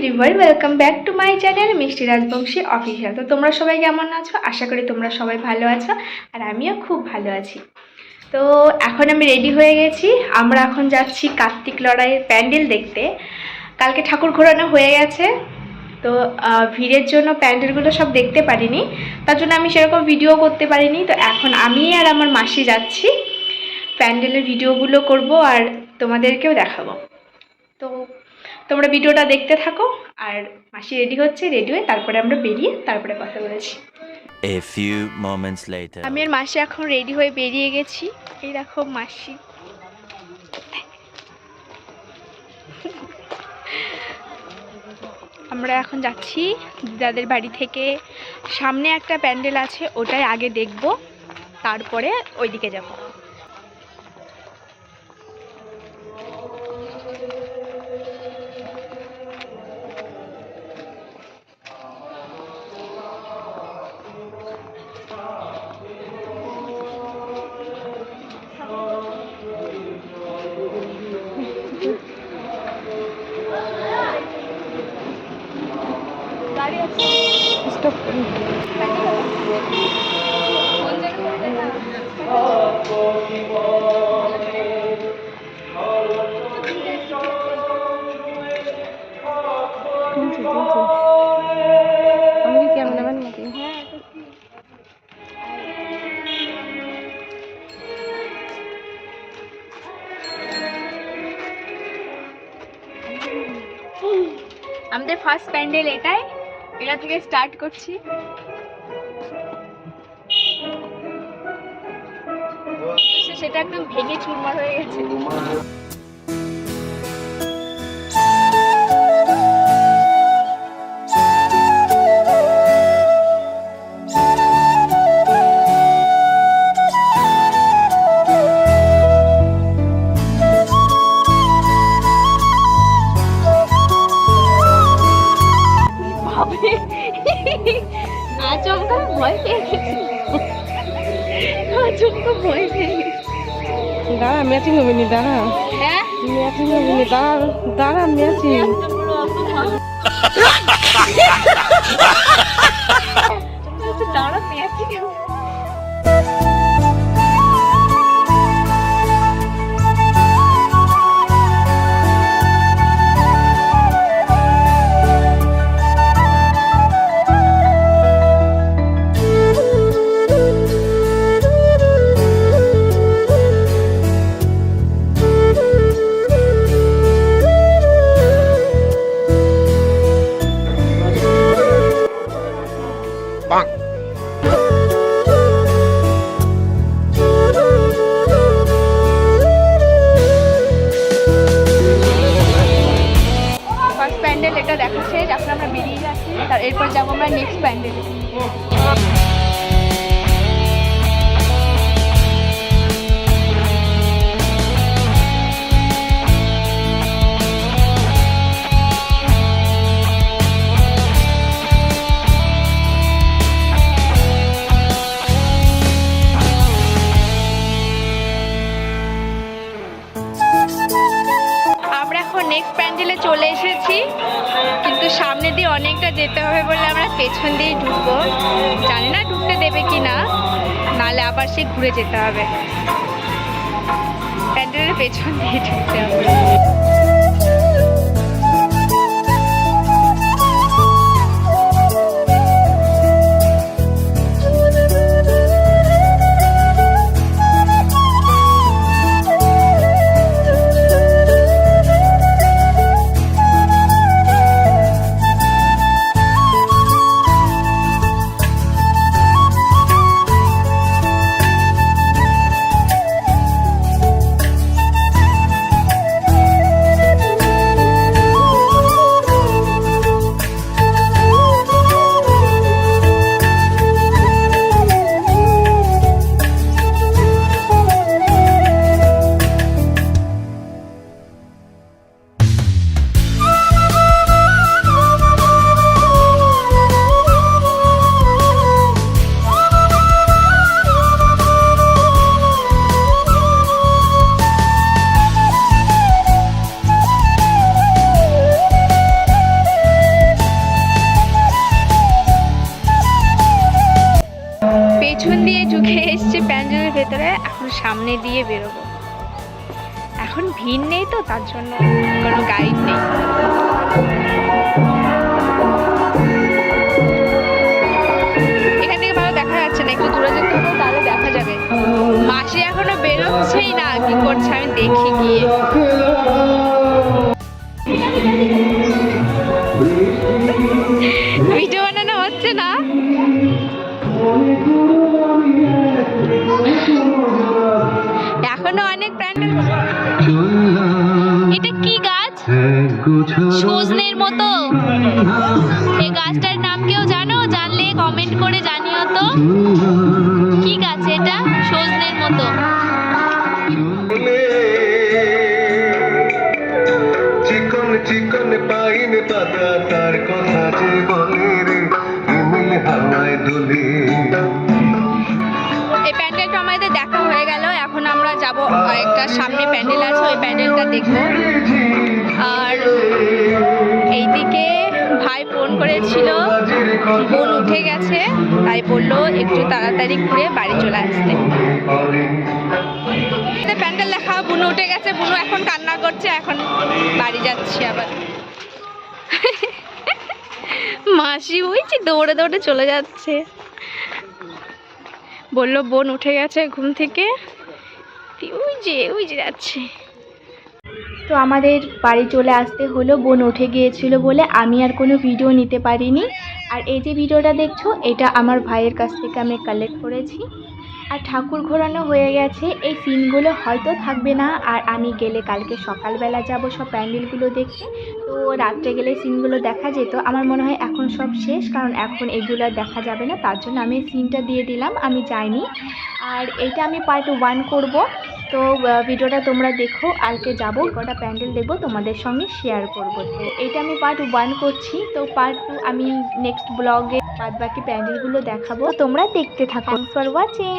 Everyone welcome back to my channel Mishti Rajbongshi official তো তোমরা সবাই কেমন আছো? আশা করি তোমরা সবাই ভালো আছো, আর আমিও খুব ভালো আছি। তো এখন আমি রেডি হয়ে গেছি। আমরা এখন যাচ্ছি কার্তিক লড়াইয়ের প্যান্ডেল দেখতে। কালকে ঠাকুর ঘোরানো হয়ে গেছে। তো ভিড়ের জন্য প্যান্ডেলগুলো সব দেখতে পারিনি। তার জন্য আমি সেরকম ভিডিও করতে পারিনি। তো এখন আমি আর আমার মাসি যাচ্ছি। প্যান্ডেলের ভিডিওগুলো করব আর তোমাদেরকেও দেখাবো। তো তোমরা ভিডিওটা দেখতে থাকো আর মাসি রেডি হচ্ছে রেডি হয়ে তারপরে আমরা বেরিয়ে তারপরে কথা বলেছি। A few moments later. আমি আর মাসি এখন রেডি হয়ে বেরিয়ে গেছি। এই দেখো মাসি। আমরা এখন যাচ্ছি দিদাদের বাড়ি থেকে। সামনে একটা প্যান্ডেল আছে ওটাই আগে দেখব। তারপরে ওইদিকে যাব। আমাদের ফার্স্ট প্যান্ডেল এটাই। এটা থেকে স্টার্ট করছি। সেটা একদম ভেঙে চুরমার হয়ে গেছে। দাঁড়া ম্যাচিং হবে নি দাঁড়া ম্যাচিং হবে নি দাঁড়া দাঁড়া ম্যাচিং দাঁড়া পেয়েছি অনেকটা যেতে হবে বলে আমরা পেছন দিয়েই ঢুকবো। জানি না ঢুকতে দেবে কি না নাহলে আবার সে ঘুরে যেতে হবে। প্যান্ডেলের পেছন দিয়ে ঢুকতে হবে। সামনে দিয়ে বেরোবো। এখন ভিড় নেই তো, তার জন্য কোনো গাইড নেই। ভালো দেখা যাচ্ছে না, একটু দূরে দেখা যাবে। মাসি এখনও বেরোচ্ছেই না, কি করছে আমি দেখি গিয়ে। এটা কি গাছ? সজনের মতো। এই গাছটার নাম কেউ জানো? জানলে কমেন্ট করে জানিও তো। কি গাছ এটা? সজনের মতো। চিকন চিকন পাইন পাতা দেখব আর এইদিকে ভাই ফোন করেছিল বোন উঠে গেছে, তাই বলল একটু তাড়াতাড়ি ঘুরে বাড়ি চলে আসতে। প্যান্ডেল দেখা বুনু উঠে গেছে, বুনু এখন কান্না করছে, এখন বাড়ি যাচ্ছি আবার। মাসি বুঝছি দৌড়ে দৌড়ে চলে যাচ্ছে। বলল, বোন উঠে গেছে ঘুম থেকে। ওই যে ওই যে যাচ্ছে। তো আমাদের বাড়ি চলে আসতে হলো, বোন উঠে গিয়েছিল বলে আমি আর কোনো ভিডিও নিতে পারিনি। আর এই যে ভিডিওটা দেখছ, এটা আমার ভাইয়ের কাছ থেকে আমি কালেক্ট করেছি। আর ঠাকুর ঘোরানো হয়ে গেছে, এই সিনগুলো হয়তো থাকবে না। আর আমি গেলে কালকে সকালবেলা যাব সব প্যান্ডেলগুলো দেখতে। তো রাত্রে গেলে সিনগুলো দেখা যেত। আমার মনে হয় এখন সব শেষ, কারণ এখন এগুলো দেখা যাবে না। তার জন্য আমি সিনটা দিয়ে দিলাম, আমি যাইনি। আর এটা আমি পার্ট ওয়ান করব। তো ভিডিওটা তোমরা দেখো, আজকে যাব কটা প্যান্ডেল দেখব, তোমাদের সঙ্গে শেয়ার করব। তো এটা আমি পার্ট ওয়ান করছি, তো পার্ট টু আমি নেক্সট ব্লগে বাদ বাকি প্যান্ডেলগুলো দেখাবো। তোমরা দেখতে থাকো। For watching